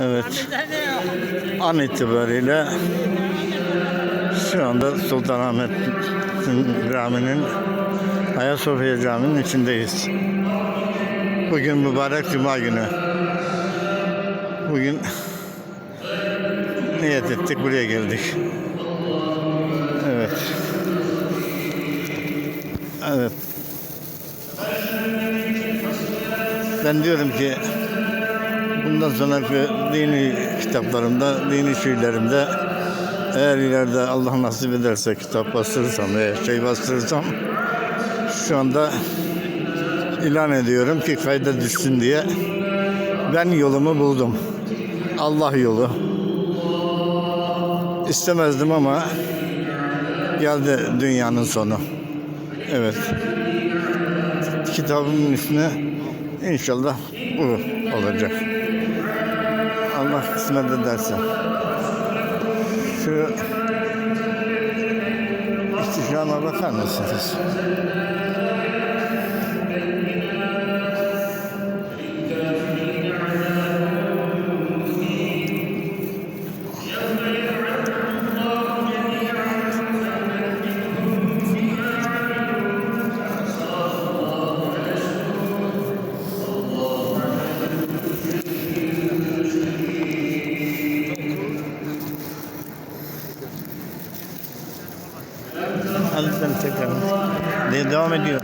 Evet. An itibariyle şu anda Sultanahmet Camii'nin Ayasofya Camii'nin içindeyiz. Bugün mübarek Cuma günü. Bugün niyet ettik buraya geldik. Evet. Evet. Ben diyorum ki bundan sonraki dini kitaplarımda, dini şiirlerimde eğer ileride Allah nasip ederse kitap bastırırsam veya şey bastırırsam şu anda ilan ediyorum ki kayda düşsün diye ben yolumu buldum. Allah yolu. İstemezdim ama geldi dünyanın sonu. Evet. Kitabımın ismi inşallah bu olacak. Allah kısmet ederse. Şu istihdama bakar mısınız? Sen tekrar. De devam ediyor.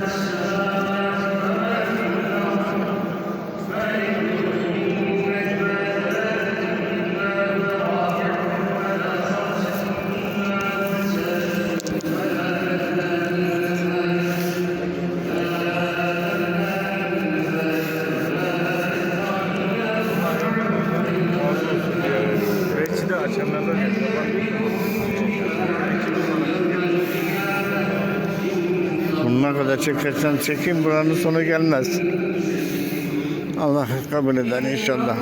Bununla kadar çekersen çekeyim buranın sonu gelmez. Allah kabul eder inşallah.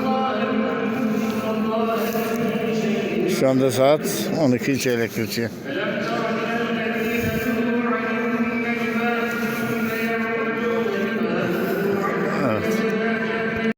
Şu anda saat 12 çeyrek geçiyor.